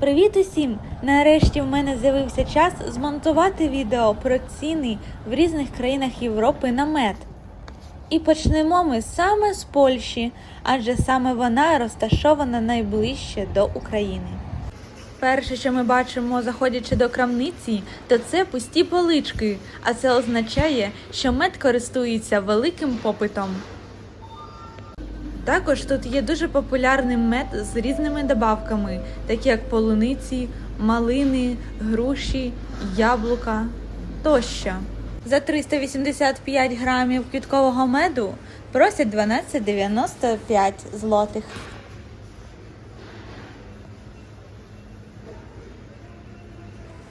Привіт усім! Нарешті в мене з'явився час змонтувати відео про ціни в різних країнах Європи на мед. І почнемо ми саме з Польщі, адже саме вона розташована найближче до України. Перше, що ми бачимо, заходячи до крамниці, то це пусті полички, а це означає, що мед користується великим попитом. Також тут є дуже популярний мед з різними добавками, такі як полуниці, малини, груші, яблука тощо. За 385 грамів квіткового меду просять 12,95 злотих.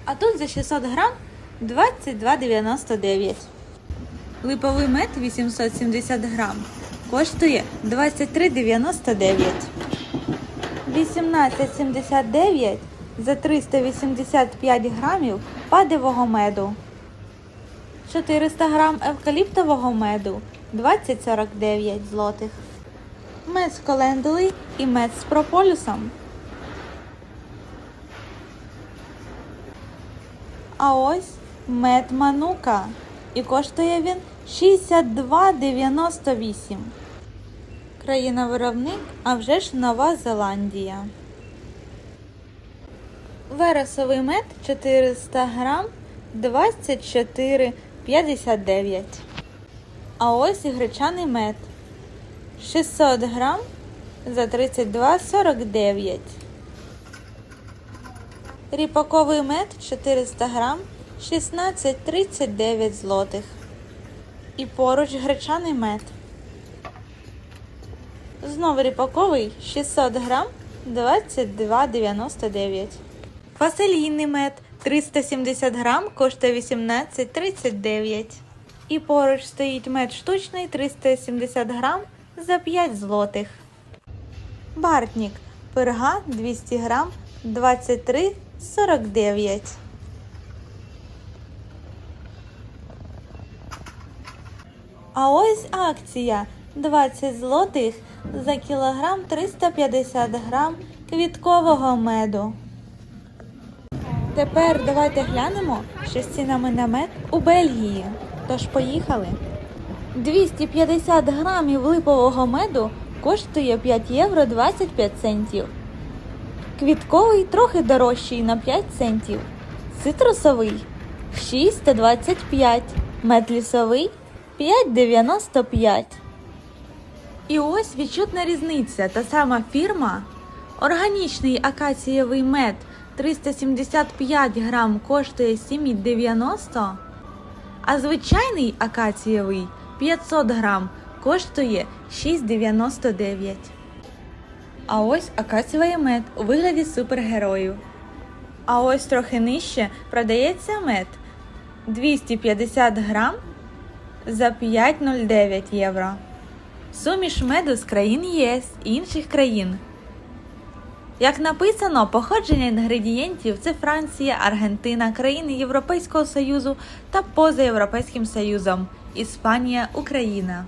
А тут за 600 грам 22,99. Липовий мед 870 грам коштує 23,99. 18,79 за 385 грамів падевого меду. 400 грам евкаліптового меду 20,49 злотих. Мед з колендули і мед з прополюсом. А ось мед манука. І коштує він 62,98. Країна-виробник, а вже ж Нова Зеландія. Вересовий мед 400 грам 24,59. А ось і гречаний мед 600 грам за 32,49. Ріпаковий мед 400 грам 16,39 злотих. І поруч гречаний мед. Знову ріпаковий 600 грам 22,99. Фасолійний мед 370 грам коштує 18,39. І поруч стоїть мед штучний 370 грам за 5 злотих. Бартнік пирога 200 грам 23,49. А ось акція 20 злотих за кілограм 350 грам квіткового меду. Тепер давайте глянемо, що з цінами на мед у Бельгії. Тож поїхали. 250 грамів липового меду коштує 5 євро 25 центів. Квітковий трохи дорожчий на 5 центів. Цитрусовий 6,25. Мед лісовий 5,95. І ось відчутна різниця. Та сама фірма. Органічний акацієвий мед 375 грам коштує 7,90, а звичайний акацієвий 500 грам коштує 6,99. А ось акацієвий мед у вигляді супергероїв. А ось трохи нижче продається мед 250 грам за 5,09 євро. Суміш меду з країн ЄС і інших країн. Як написано, походження інгредієнтів це Франція, Аргентина, країни Європейського Союзу та поза Європейським Союзом, Іспанія, Україна.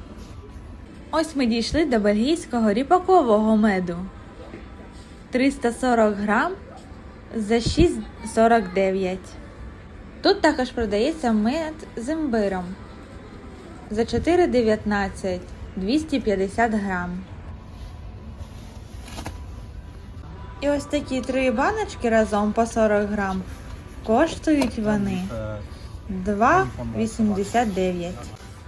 Ось ми дійшли до бельгійського ріпакового меду. 340 грам за 6,49. Тут також продається мед з імбиром за 4,19 250 грам. І ось такі три баночки разом по 40 грам коштують вони 2,89.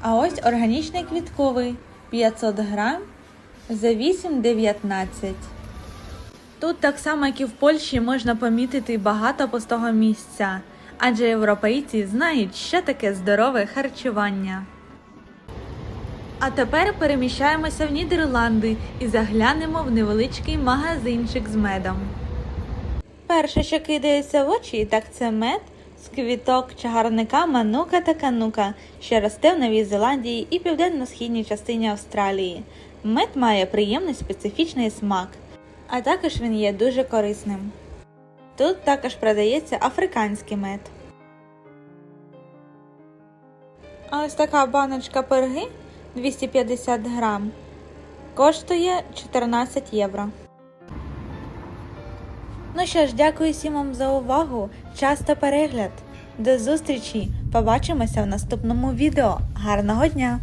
А ось органічний квітковий 500 грам за 8,19. Тут так само, як і в Польщі, можна помітити багато пустого місця, адже європейці знають, що таке здорове харчування. А тепер переміщаємося в Нідерланди і заглянемо в невеличкий магазинчик з медом. Перше, що кидається в очі, так це мед з квіток чагарника Манука та Канука, що росте в Новій Зеландії і південно-східній частині Австралії. Мед має приємний специфічний смак, а також він є дуже корисним. Тут також продається африканський мед. А ось така баночка перги 250 грам коштує 14 євро. Ну що ж, дякую всім вам за увагу, час та перегляд. До зустрічі! Побачимося в наступному відео. Гарного дня!